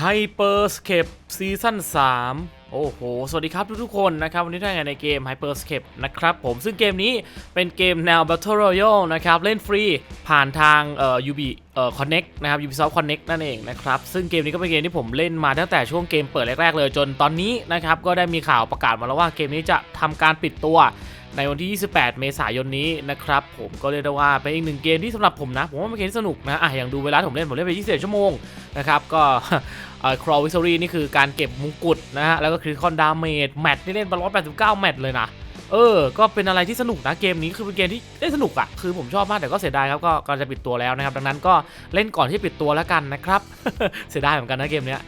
Hyperscape ซีซั่น3 โอ้โห สวัสดีครับทุกๆคนนะครับ วันนี้ได้ไงในเกม Hyperscape นะครับผมซึ่งเกมนี้เป็นเกมแนว Battle Royale นะครับ เล่นฟรีผ่านทางเอ่อ UB เอ่อ Connect นะครับ Ubisoft Connect นั่นเองนะครับ ซึ่งเกมนี้ก็เป็นเกมที่ผมเล่นมาตั้งแต่ช่วงเกมเปิดแรก ๆ เลยจนตอนนี้นะครับ ก็ได้มีข่าวประกาศมาแล้วว่าเกมนี้จะทำการปิดตัว ในวันที่ 28 เมษายนนี้นะครับผมก็เรียกได้ว่าเป็นอีกหนึ่งเกมที่สำหรับผมนะ ผมว่าเป็นเกมที่สนุกนะอะอย่างดูเวลาผมเล่น ผมเล่นไป21ชั่วโมงนะครับก็เอ่อ crawl victory นี่คือการเก็บมงกุฎนะฮะแล้วก็คริคอนดาเมจแมตช์นี่เล่นบอล89 แมตช์เลยนะเออ ก็เป็นอะไรที่สนุกนะเกมนี้คือเป็นเกมที่เล่นสนุกอะคือผมชอบมากแต่ก็เสียดายครับก็กำลังจะปิดตัวแล้วนะครับ ดังนั้นก็เล่นก่อนที่ปิดตัวแล้วกันนะครับ เสียดายเหมือนกันนะเกมเนี้ย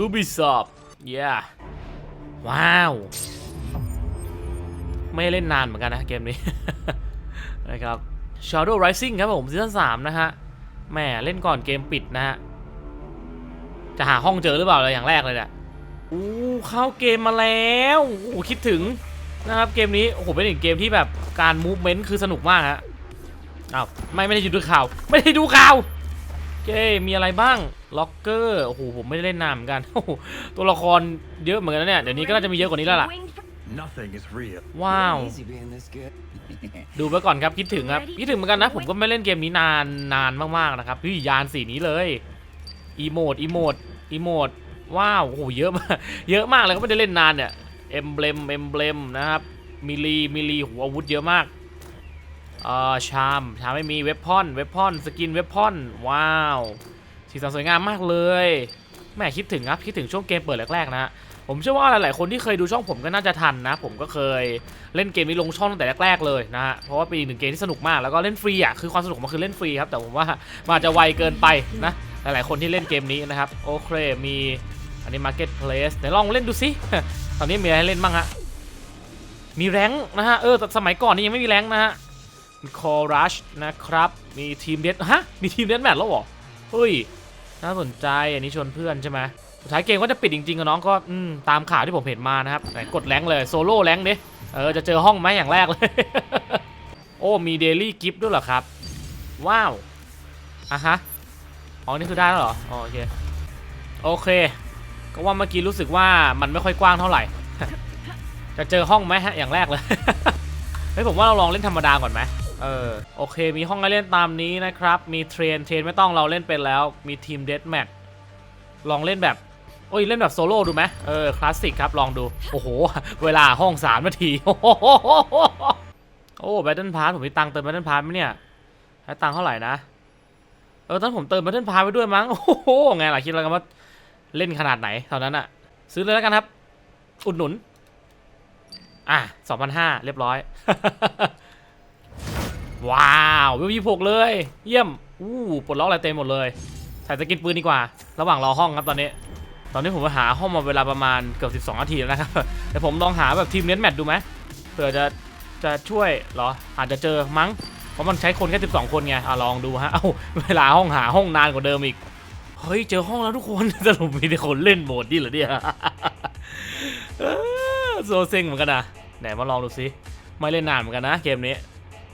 Ubisoft yeah ว้าว ไม่เล่นนานเหมือนกันนะเกมนี้นะครับ Shadow Rising ครับผมซีซั่น3นะฮะแหมเล่นก่อนเกมปิดนะฮะจะหาห้องเจอหรือเปล่าเลยอย่างแรกเลยเนี่ยอู้เข้าเกมมาแล้วโอ้คิดถึงนะครับเกมนี้โอ้โหเป็นอีกเกมที่แบบการมูฟเมนต์คือสนุกมากฮะอ้าวไม่ไม่ได้ดูข่าว ไม่ได้ดูข่าวโอเคมีอะไรบ้างล็อกเกอร์โอ้โหผมไม่ได้เล่นนานเหมือนกันโอ้ตัวละครเยอะเหมือนกันนะเนี่ยเดี๋ยวนี้ก็น่าจะมีเยอะกว่านี้แล้วล่ะ Nothing is real. ว้าว Easy being this good. ดูไปก่อนครับคิดถึงครับคิดถึงเหมือนกันนะผมก็ไม่เล่นเกมนี้นานนานมากๆนะครับพี่ยานสีนี้เลยอีโมดอีโมดอีโมดว้าวโอ้โหเยอะมากเยอะมากเลยก็ไม่ได้เล่นนานเนี่ยเอ็มเบลมเอ็มเบลมนะครับมิลีมิลีหัวอาวุธเยอะมากเอ่อชามชามไม่มีเวพอนเวพอนสกินเวพอนว้าวสีสันสวยงามมากเลยแม่คิดถึงครับคิดถึงช่วงเกมเปิดแรกๆนะฮะ ผมเชื่อว่าหลาย ๆ คนที่เคยดูช่องผมก็น่าจะทันนะ ผมก็เคยเล่นเกมนี้ลงช่องตั้งแต่แรก ๆ เลยนะฮะ เพราะว่าเป็นอีกหนึ่งเกมที่สนุกมาก แล้วก็เล่นฟรีอะ คือความสนุกของมันคือเล่นฟรีครับ แต่ผมว่ามันอาจจะไวเกินไปนะ หลาย ๆ คนที่เล่นเกมนี้นะครับ โอเค มีอันนี้ Marketplace เดี๋ยวลองเล่นดูสิ ตอนนี้มีอะไรให้เล่นบ้างฮะ มีแรงนะฮะ เออ แต่สมัยก่อนนี่ยังไม่มีแรงนะฮะ มี Call Rush นะครับ มีทีมเดฮะ มีทีมเดนแมทแล้วเหรอ เฮ้ย น่าสนใจ อันนี้ชวนเพื่อนใช่ไหม สุดท้ายเกมก็จะปิดจริงๆอะน้องก็ตามข่าวที่ผมเห็นมานะครับไหนกดแรงเลยโซโล่แรงค์ดิเออจะเจอห้องไหมอย่างแรกเลย โอ้มีเดลี่กิฟต์ด้วยเหรอครับ ว้าวอะฮะอ๋อนี่คือได้แล้วเหรออ๋อโอเคโอเค ก็ว่าเมื่อกี้รู้สึกว่ามันไม่ค่อยกว้างเท่าไหร่ จะเจอห้องไหมฮะอย่างแรกเลยเฮ้ยผมว่าเราลองเล่นธรรมดาก่อนไหมเออโอเค มีห้องให้เล่นตามนี้นะครับ มีเทรนเทรนไม่ต้องเราเล่นเป็นแล้ว มีทีมเดสแมทลองเล่นแบบ โอ้ยเล่นแบบโซโล่ดูไหมเออคลาสสิกครับลองดู โอ้โห เวลาห้องสามนาที โอ้โหโอ้แบตเทิลพาร์ผมมีตังเติมแบตเทิลพาร์ไหมเนี่ยใช้ตังเท่าไหร่นะ เออตอนผมเติมแบตเทิลพาร์ไปด้วยมั้ง โอ้โหไงล่ะคิดแล้วกันว่าเล่นขนาดไหนตอนนั้นอะซื้อเลยแล้วกันครับ อุดหนุน อะสองพันห้าเรียบร้อย ว้าววิวยี่หกเลย เยี่ยม อู้ปลดล็อกอะไรเต็มหมดเลย ใส่สกินปืนดีกว่า ระหว่างรอห้องครับตอนนี้ ตอนนี้ผมไปหาห้องมาเวลาประมาณเกือบ12นาทีแล้วนะครับแต่ผมลองหาแบบทีมเน้นแมตช์ดูไหมเผื่อจะจะช่วยเหรอ อาจจะเจอมั้ง เพราะมันใช้คนแค่12 คนไงอะลองดูฮะ เอ้า เวลาห้องหาห้องนานกว่าเดิมอีก เฮ้ย เจอห้องแล้วทุกคนสรุปมีแต่คนเล่นโหมดนี่เหรอเนี่ยเออโซเซ็งเหมือนกันนะไหนมาลองดูซิ ไม่เล่นนานเหมือนกันนะเกมนี้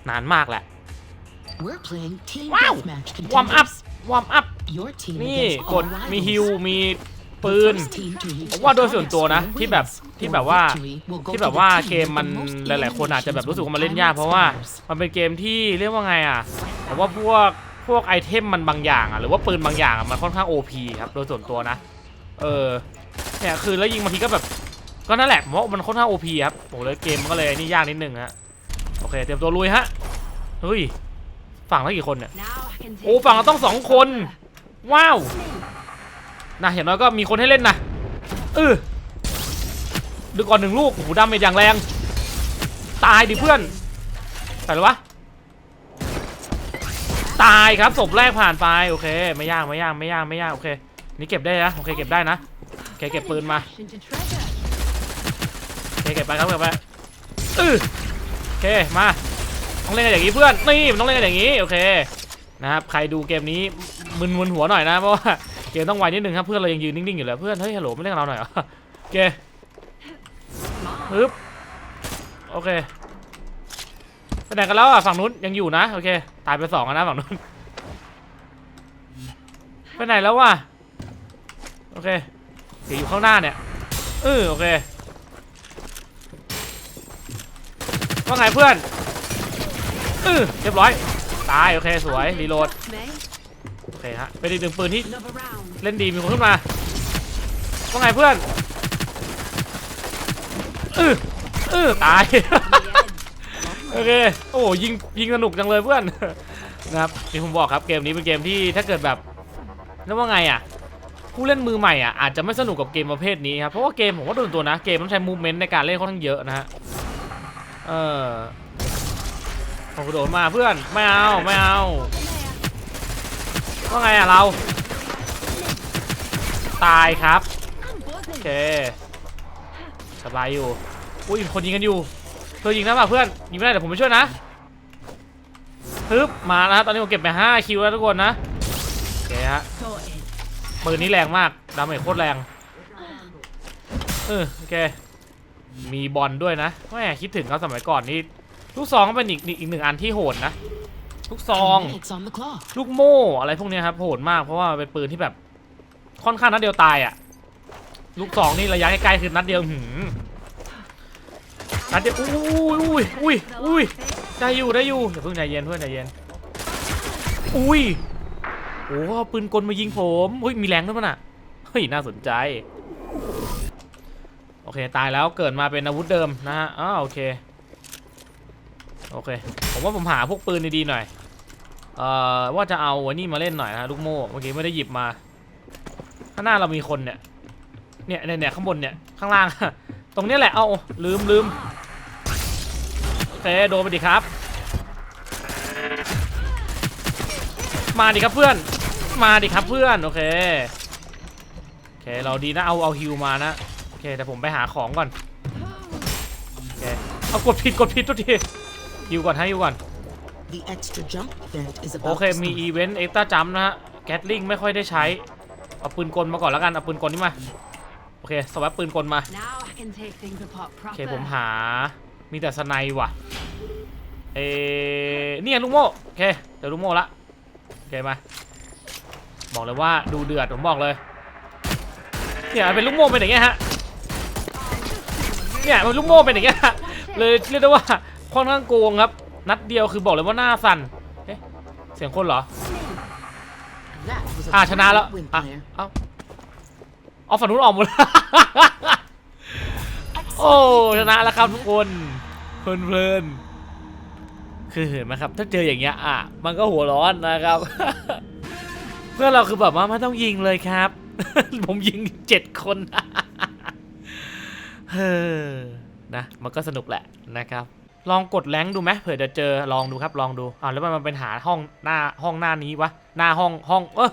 นานมากแหละ We're playing team ว้าว deathmatch วอร์มอัพ contenders. วอร์มอัพ Your team นี่ against ก all ด rivals. มีฮิลมี ปืนผมว่าโดยส่วนตัวนะที่แบบที่แบบว่าที่แบบว่าเกมมันหลาย ๆ คนอาจจะแบบรู้สึกว่ามันเล่นยากเพราะว่ามันเป็นเกมที่เรียกว่าไงอะแต่ว่าพวกพวกไอเทมมันบางอย่างอะหรือว่าปืนบางอย่างมันค่อนข้าง OP ครับโดยส่วนตัวนะเออเนี่ยคือแล้วยิงบางทีก็แบบก็นั่นแหละผมว่ามันค่อนข้าง OP ครับโอ้เลยเกมมันก็เลยนี่ยากนิดนึงฮะโอเคเตรียมตัวลุยฮะเฮ้ยฝั่งละกี่คนเนี่ยโอ้ฝั่งเราต้องสองคน ว้าว นะอย่างน้อยก็มีคนให้เล่นนะเออดูก่อนหนึ่งลูกโอ้โหดาเมจอย่างแรง ตายดิเพื่อนไปแล้ววะตายครับศพแรกผ่านไปโอเค ไม่ยากไม่ยากไม่ยากไม่ยากโอเค นี่เก็บได้นะโอเคเก็บได้นะโอเคเก็บปืนมาโอเคเก็บไปครับเก็บไปเออโอเคมาต้องเล่นกันอย่างนี้เพื่อนนี่มันต้องเล่นกันอย่างนี้โอเคนะครับใครดูเกมนี้มึนมึนหัวหน่อยนะเพราะว่า เกมต้องไวนิดนึงครับเพื่อนเรายังยืนนิ่งๆอยู่เลยเพื่อนเฮ้ยฮัลโหลไม่เล่นกับเราหน่อยเหรอโอเคปึ๊บโอเคไปไหนกันแล้วอะฝั่งนู้นยังอยู่นะโอเคตายไปสองแล้วนะฝั่งนู้นไปไหนแล้ววะโอเคเสียอยู่ข้างหน้าเนี่ยเออโอเคว่าไงเพื่อนเออเรียบร้อยตายโอเคสวยรีโหลด เคฮะเป็นอีกหนึ่งปืนที่ another round. เล่นดีมีคนขึ้นมาว่าไงเพื่อนเออเออตาย โอเค โอ้โหยิงยิงสนุกจังเลยเพื่อน นะครับที่ผมบอกครับเกมนี้เป็นเกมที่ถ้าเกิดแบบนึกว่าไงอะ ผู้เล่นมือใหม่อะอาจจะไม่สนุกกับเกมประเภทนี้ครับ เพราะว่าเกมผมว่าโดนตัวนะ เกมต้องใช้มูฟเมนต์ในการเล่นค่อนข้างเยอะนะฮะ เออผมกระโดดมาเพื่อน ไม่เอา ไม่เอา ว่าไงอะเรา ตายครับ โอเค สบายอยู่ อุ้ยคนยิงกันอยู่ เธอยิงได้ป่ะเพื่อน ยิงไม่ได้เดี๋ยวผมไปช่วยนะฮึบมาแล้วฮะตอนนี้ผมเก็บไป5คิวแล้วทุกคนนะโอเคฮะปืนนี้แรงมาก ดาเมจโคตรแรง เออโอเค มีบอลด้วยนะแม่คิดถึงเขาสมัยก่อนนี่ลูกซองก็เป็นอีกอีกหนึ่งอันที่โหดนะ ลูกซอง Ten minutes on the clock. ลูกโม่อะไรพวกเนี้ยครับโหดมากเพราะว่าเป็นปืนที่แบบค่อนข้างนัดเดียวตายอะ ลูกสองนี่ระยะใกล้ๆคือนัดเดียวหืมนัดเดียวอุ้ยอุ้ยอุ้ยอุ้ยได้อยู่ได้อยู่อย่าเพิ่งใจเย็นเพื่อนใจเย็นอุ้ยโอ้เอาปืนกลมายิงผมอุ้ยมีแรงด้วยมันอะเฮ้ยน่าสนใจโอเคตายแล้วเกิดมาเป็นอาวุธเดิมนะฮะอ้าวโอเค โอเค ผมว่าผมหาพวกปืนดีๆหน่อย เอ่อ ว่าจะเอาวันนี้มาเล่นหน่อยนะลูกโม่ เมื่อกี้ไม่ได้หยิบมา ข้างหน้าเรามีคนเนี่ยเนี่ย เนี่ยเนี่ยข้างบนเนี่ย ข้างล่าง ตรงนี้แหละ เอาลืมลืมโอเคโดนไปดิครับ มาดิครับเพื่อน มาดิครับเพื่อน โอเค โอเค เราดีนะ เอาเอาฮิวมานะ โอเคแต่ผมไปหาของก่อน โอเค เอากดผิดกดผิดทุกที ฮิวก่อนให้ฮิวก่อน The extra jump vent is โอ about เค to มี start. อีเวนต์เอ็กซ์ต้าจัมนะฮะ แกตลิงไม่ค่อยได้ใช้ เอาปืนกลมาก่อนแล้วกัน เอาปืนกลนี่มา โอเค สวัสดปืนกลมา Now I can take things apart โอเค proper. ผมหา มีแต่สไนด์ว่ะเอเนี่ยลูกโม่ โอเค เดี๋ยวลูกโม่ละ โอเค มา บอกเลยว่าดูเดือด ผมบอกเลย เนี่ยมันเป็นลูกโม่เป็นอย่างเงี้ยฮะ เนี่ยมันลูกโม่เป็นอย่างเงี้ยฮะเลยเรียกได้ว่า ค่อนข้างโกงครับ นัดเดียวคือบอกเลยว่าหน้าสั่นเอ๊ะเสียงคนเหรอ อ่าชนะแล้วอะเอ้าเอาฝั่งนู้นออกหมดโอ้ชนะแล้วครับทุกคนเพลินเพลินคือเห็นไหมครับ ถ้าเจออย่างเงี้ยอะมันก็หัวร้อนนะครับ เพื่อนเราคือแบบว่าไม่ต้องยิงเลยครับ ผมยิงเจ็ดคนเฮ้อนะมันก็สนุกแหละนะครับ ลองกดแรงดูไหมเผื่อจะเจอลองดูครับลองดูอ่าแล้วมันเป็นหาห้องหน้าห้องหน้านี้วะหน้าห้องห้องเออ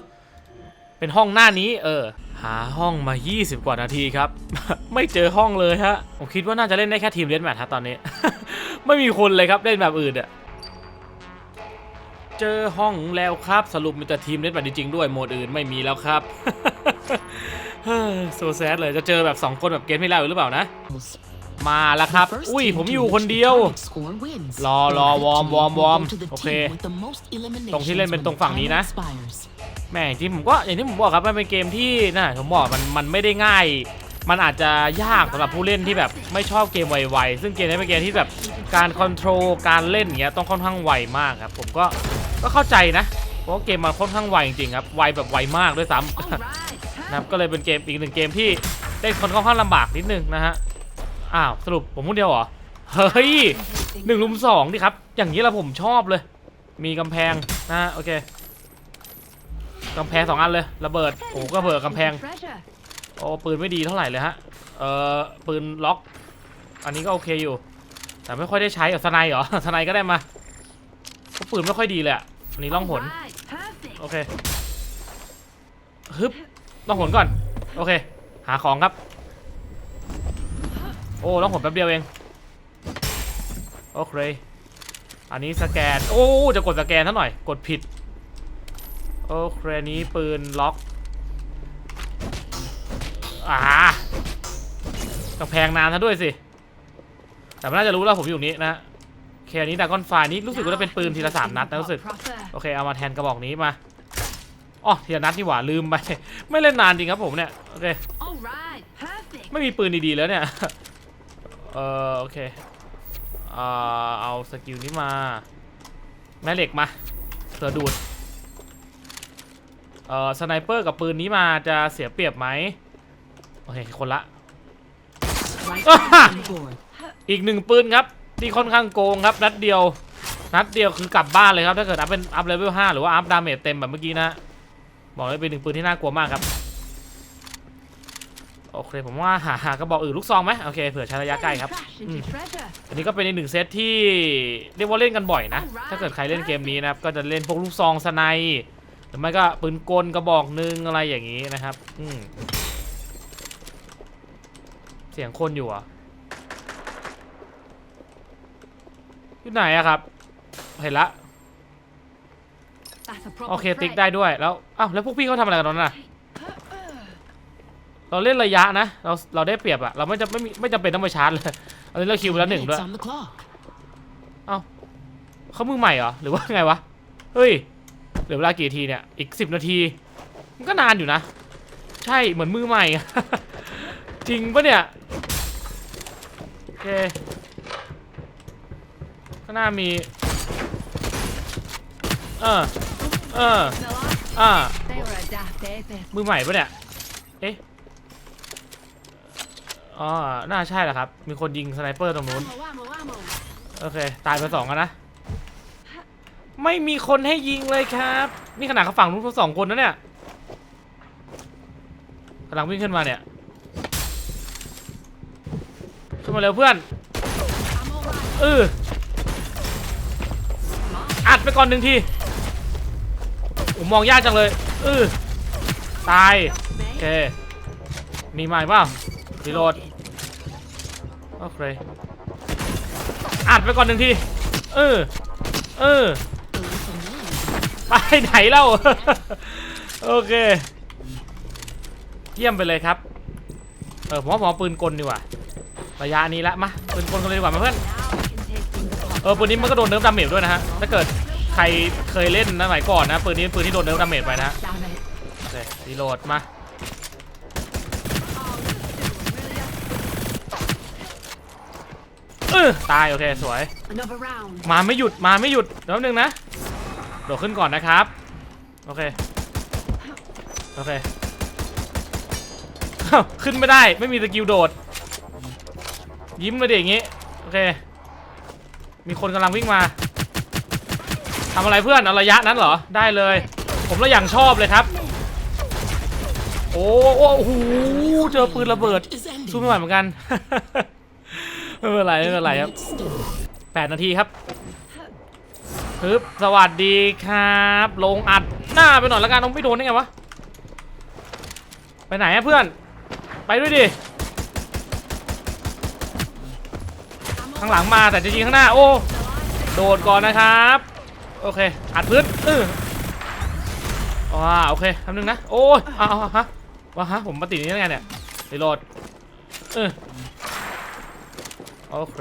เป็นห้องหน้านี้เออหาห้องมา 20 กว่านาทีครับ ไม่เจอห้องเลยฮะ ผมคิดว่าน่าจะเล่นได้แค่ทีมเลนแมทฮะตอนนี้ ไม่มีคนเลยครับเล่นแบบอื่นอะเจอห้องแล้วครับสรุปมีแต่ทีมเล่นแบบจริงๆด้วยโหมดอื่นไม่มีแล้วครับโซแซดเลยจะเจอแบบสองคนแบบเกมไม่เล่าหรือเปล่านะ มาแล้วครับ The first อุ้ย team ผม to อยู่ reach คน the เดียว target score wins. รอรอ And วอร์ม victory วอร์ม will วอร์ม go to the โอเค team with the most ตรงที่ eliminations เล่นเป็น when ตรง the ฝั่งนี้ timer นะ expires. แม่จริงผมก็อย่างที่ผมบอกครับมันเป็นเกมที่นะผมบอกมันมันไม่ได้ง่าย มันอาจจะยากสำหรับผู้เล่นที่แบบไม่ชอบเกมไวๆซึ่งเกมนี้เป็นเกมที่แบบการคอนโทรลการเล่นอย่างเงี้ยต้องค่อนข้างไวมากครับ ผมก็ก็เข้าใจนะ เพราะว่าเกมมันค่อนข้างไวจริงๆครับไวแบบไวมากด้วยซ้ำ Alright. นะครับก็เลยเป็นเกมอีกหนึ่งเกมที่เล่นค่อนข้างลำบากนิดนึงนะฮะ อ้าวสรุปผมคนเดียวเหรอ เฮ้ยหนึ่งลุมสองดิครับ อย่างนี้แหละผมชอบเลย มีกำแพงนะฮะโอเคกำแพงสองอันเลยระเบิดโอ้ก็เบิดกำแพง Treasure. โอ้ปืนไม่ดีเท่าไหร่เลยฮะเออปืนล็อก อันนี้ก็โอเคอยู่ แต่ไม่ค่อยได้ใช้เอาสไนด์เหรอสไนด์ก็ได้มาเพราะปืนไม่ค่อยดีเลยอะอันนี้ล่องหน Alright. Perfect. โอเคฮึบล่องหนก่อน โอเค หาของครับ โอ้ล่องหนแป๊บเดียวเอง โอเค อันนี้สแกน โอ้ จะกดสแกนซะหน่อย กดผิด โอเคอันนี้ปืนล็อกอ่ากำแพงนานซะด้วยสิ แต่มันน่าจะรู้แล้วผมอยู่นี้นะฮะโอเคอันนี้ดากอนไฟนี้รู้สึกว่าจะเป็นปืนทีละสามนัดนะรู้สึก Proper. โอเค เอามาแทนกระบอกนี้มาอ๋อเทียนัดนี่หว่าลืมไป ไม่เล่นนานจริงครับผมเนี่ย โอเค All right. Perfect. ไม่มีปืนดีๆแล้วเนี่ย เออโอเคเอ่อเอาสกิลนี้มา แม่เหล็กมาเสือดูดเอ่อสไนเปอร์กับปืนนี้มาจะเสียเปรียบไหมโอเคคนละ อีกหนึ่งปืนครับ ที่ค่อนข้างโกงครับนัดเดียว นัดเดียวคือกลับบ้านเลยครับ ถ้าเกิดอัพเป็นอัพเลเวล5หรือว่าอัพดาเมจเต็มแบบเมื่อกี้นะ บอกเลยเป็นหนึ่งปืนที่น่ากลัวมากครับ โอเคผมว่าหาหากระบอกอื่นลูกซองไหมโอเคเผื่อใช้ระยะใกล้ครับ Crash into Mm. treasure. อันนี้ก็เป็นอีกหนึ่งเซตที่เรียกว่าเล่นกันบ่อยนะ ถ้าเกิดใครเล่นเกมนี้นะครับก็จะเล่นพวกลูกซองสไนด์หรือไม่ก็ปืนกลกระบอกหนึงอะไรอย่างนี้นะครับอืมเสียงคนอยู่เหรอะอยู่ไหนอะครับ เห็นละ That's a proper โอเคติ๊ก threat. ได้ด้วยแล้วอ้าวแล้วพวกพี่เขาทำอะไรกันตอนนั้นน่ะ เราเล่นระยะนะ เราเราได้เปรียบอะเราไม่จะไม่มีไม่จำเป็นต้องไปชาร์จเลยอันนี้เราคิวไปแล้วหนึ่งด้วย Minutes on the clock. เขามือใหม่เหรอหรือว่าไงวะเฮ้ยเหลือเวลากี่นาทีเนี่ยอีกสิบนาที มันก็นานอยู่นะ ใช่เหมือนมือใหม่ จริงปะเนี่ยโอเคก็น่ามีเออเออ The last, อ่า they were a daft ape. มือใหม่ปะเนี่ยเอ๊ะ อ๋อ น่าใช่แหละครับ มีคนยิงสไนเปอร์ตรงนู้น โอเค ตายไปสองกันนะ ไม่มีคนให้ยิงเลยครับ นี่ขนาดเขาฝั่งนู้นเขาสองคนนะเนี่ยกำลังวิ่งขึ้นมาเนี่ย ขึ้นมาเร็วเพื่อน เอออัดไปก่อนหนึ่งทีผมมองยากจังเลยเออตาย โอเค มีใหม่เปล่า รีโหลดโอเคอัดไปก่อนหนึ่งที เออ เออ ไปไหนเล่า โอเค เยี่ยมไปเลยครับ เออผมว่าผมเอาปืนกลดีกว่า ระยะนี้ละมา ปืนกลกันเลยดีกว่ามาเพื่อน เออปืนนี้มันก็โดนเนิร์ฟดาเมจด้วยนะฮะ ถ้าเกิดใครเคยเล่นนะสมัยก่อนนะปืนนี้เป็นปืนที่โดนเนิร์ฟดาเมจไปนะฮะ Damn it. โอเครีโหลดมา Oh, this is really a- เออตายโอเคสวย Another round. มาไม่หยุดมาไม่หยุดเดี๋ยวแป๊บนึงนะโดดขึ้นก่อนนะครับโอเคโอเคอ้าวขึ้นไม่ได้ไม่มีสกิลโดด ยิ้มเลยดิอย่างงี้โอเค มีคนกำลังวิ่งมาทำอะไรเพื่อนเอาระยะนั้นเหรอได้เลย ผมละอย่างชอบเลยครับโอ้โอ้โอ้โหเจอปืนระเบิด Is ending. สู้ไม่ไหวเหมือนกัน ไม่เป็นไรไม่เป็นไรครับแปดนาทีครับฮึบสวัสดีครับ ลงอัดหน้าไปหน่อยละกันน้องไม่โดนได้ไงวะ ไปไหนอะเพื่อน ไปด้วยดิ ข้างหลังมาแต่จะยิงข้างหน้า โอ้ โดดก่อนนะครับ โอเค อัดพื้นเออว้าโอเคทำหนึ่งนะ โอ้ยเอาเอาฮะว่าฮะ ผมมาติดนี่ได้ไงเนี่ยรีโหลดเออ โอเค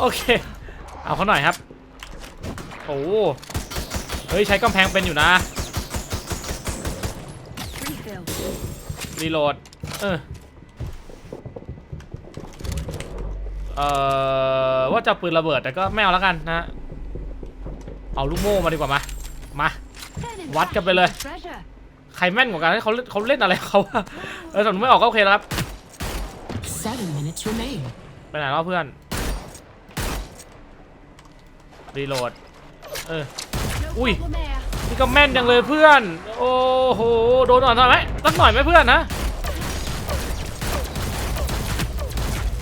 โอเค เอาเขาหน่อยครับ โอ้เฮ้ย ใช้กำแพงเป็นอยู่นะ รีโหลด เออ เอ่อ ว่าจะปืนระเบิดแต่ก็ไม่เอาแล้วกันนะ เอาลูกโม่มาดีกว่ามา มา Then in What flash ka pala? into treasure. ใครแม่นกว่ากันเขาเล่นเขาเล่นอะไรเขาเออสมมติไม่ออกก็โอเคแล้วครับ Seven minutes remain. ไปไหนแล้วเพื่อนรีโหลดเออ No Ui. problem there. นี่ก็แม่นจังเลยเพื่อน โอ้โห โดนหน่อยไหมสักหน่อยไหมเพื่อนนะ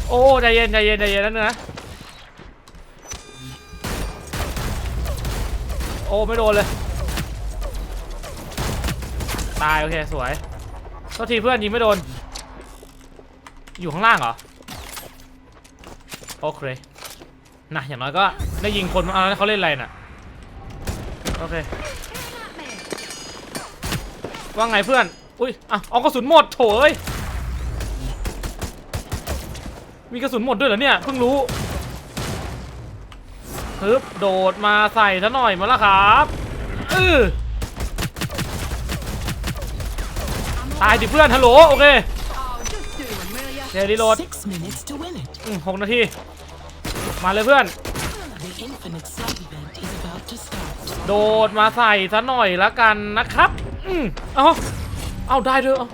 โอ้ใจเย็นใจเย็นใจเย็นนั่นนะ โอ้ ไม่โดนเลย ตาย โอเค สวยโทษทีเพื่อนยิงไม่โดน อยู่ข้างล่างเหรอ โอเคนะอย่างน้อยก็ได้ยิงคนเอาแล้วเขาเล่นอะไรน่ะ โอเค ว่าไงเพื่อน อุ้ยอะเอากระสุนหมดโถเอ้ย มีกระสุนหมดด้วยเหรอเนี่ย เพิ่งรู้ฮึบโดดมาใส่ซะหน่อยมาละครับเออตายดิเพื่อนฮัลโหลโอเค เดี๋ยวรีโหลด Six minutes to win it. อืมหกนาที มาเลยเพื่อน The infinite slide event is about to start. โดดมาใส่ซะหน่อยละกันนะครับ อืมเอาเอาได้ด้วยเอา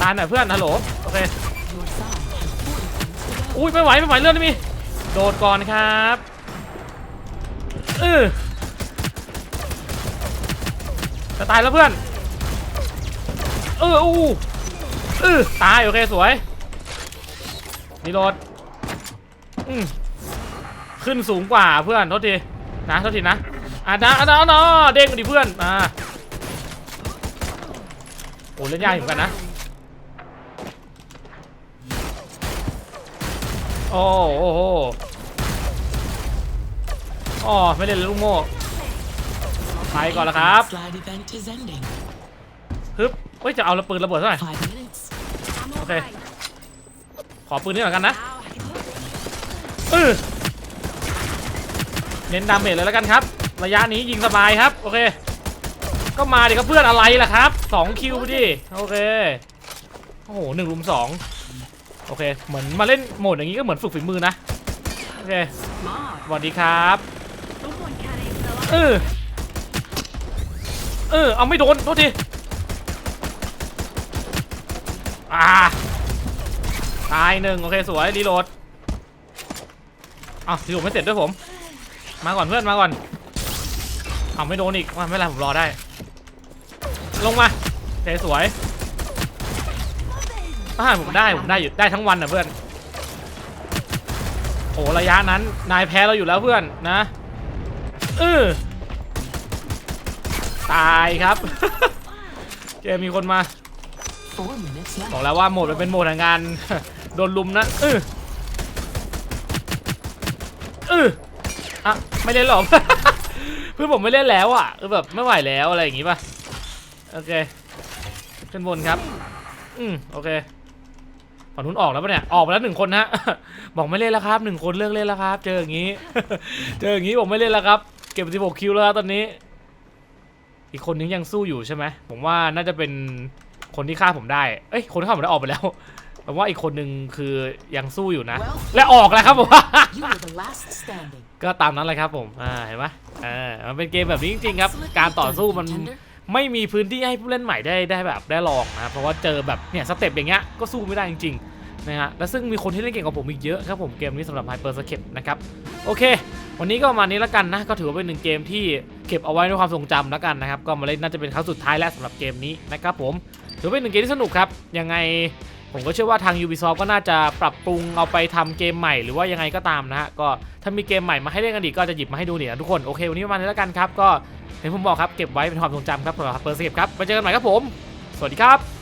ตายหน่อยเพื่อนฮัลโหลโอเค Your side has 40 points to go. อุ้ยไม่ไหวไม่ไหวเลื่อนไม่มีโดดก่อนครับเออจะตายแล้วเพื่อน เอออู้เออตาย โอเค สวยนี่โหลดอืมขึ้นสูงกว่าเพื่อนโทษทีนะโทษทีนะอะนะอะนะอะนะเด้งกันดิเพื่อนอ่าโอ้เล่นยากอยู่เหมือนกันนะโอ้โอ้โหอ๋อไม่เล่นลูกโม่ไปก่อนล้วครับฮึบ เฮ้ยจะเอาระปืนระเบิดเท่าไหร่ Five minutes. I'm Okay. alright. ขอปืนนี่หน่อยกันนะ Now I can look. เออเน้นดาเมจเลยแล้วกันครับ ระยะนี้ยิงสบายครับ โอเค ก็มาดิครับเพื่อนอะไรล่ะครับ2คิวพอดีโอเค โอ้โหหนึ่งรุมสองโอเค เหมือนมาเล่นโหมดอย่างนี้ก็เหมือนฝึกฝีมือนะ โอเค Smart. สวัสดีครับ Someone can aim the เออเออ เอาไม่โดน โทษที อ่าตายหนึ่งโอเคสวยรีโหลดอ้าวรีโหลดไม่เสร็จด้วยผม มาก่อนเพื่อนมาก่อนเอาไม่โดนอีกว่าไม่เป็นไรผมรอได้ ลงมาเคสวยอ่าผมได้ผมได้อยู่ได้ทั้งวันนะเพื่อนโอ้ระยะนั้นนายแพ้เราอยู่แล้วเพื่อนนะเออตายครับเจมีคนมา บอกแล้วว่าโหมดมันเป็นโหมดแห่งการโดนลุมนะเออเอออะไม่เล่นหรอกเพื่อนผมไม่เล่นแล้วอะคือแบบไม่ไหวแล้วอะไรอย่างงี้ป่ะโอเคขึ้นบนครับ อืมโอเคฝั่งนู้นออกแล้วปะเนี่ยออกไปแล้วหนึ่งคนนะบอกไม่เล่นแล้วครับหนึ่งคนเลิกเล่นแล้วครับ เจออย่างงี้ เจออย่างงี้ผมไม่เล่นแล้วครับ เก็บ16คิวแล้วตอนนี้ อีกคนนึงยังสู้อยู่ใช่ไหมผมว่าน่าจะเป็น คนที่ฆ่าผมได้ เอ้ย คนที่ฆ่าผมได้ออกไปแล้วผมว่าอีกคนนึงคือยังสู้อยู่นะ Well, และออกแล้วครับผม you were the last standing. ก็ตามนั้นเลยครับผม อ่า เห็นไหมอ่ามันเป็นเกมแบบนี้จริงๆครับ การต่อสู้มันไม่มีพื้นที่ให้ผู้เล่นใหม่ได้ได้แบบได้ลองนะครับเพราะว่าเจอแบบเนี่ยสเต็ปอย่างเงี้ยก็สู้ไม่ได้จริงๆนะฮะและซึ่งมีคนที่เล่นเก่งกว่าผมอีกเยอะครับผมเกมนี้สำหรับ Hyper s c a p e นะครับโอเค วันนี้ก็ประมาณนี้แล้วกันนะก็ถือว่าเป็นหนึ่งเกมที่เก็บเอาไว้ในความทรงจำแล้วกันนะครับก็มาเล่นน่าจะเป็นครั้งสุดท้ายแล้วสำหรับเกมนี้นะครับผม ถือเป็นหนึ่งเกมที่สนุกครับ ยังไงผมก็เชื่อว่าทาง Ubisoft ก็น่าจะปรับปรุงเอาไปทำเกมใหม่หรือว่ายังไงก็ตามนะฮะ ก็ถ้ามีเกมใหม่มาให้เล่นกันอีกก็จะหยิบมาให้ดูเนี่ยทุกคน โอเค วันนี้ประมาณนี้แล้วกันครับ ก็เห็นผมบอกครับ เก็บไว้เป็นความทรงจำครับสำหรับเปอร์เซียครับ ไปเจอกันใหม่ครับผม สวัสดีครับ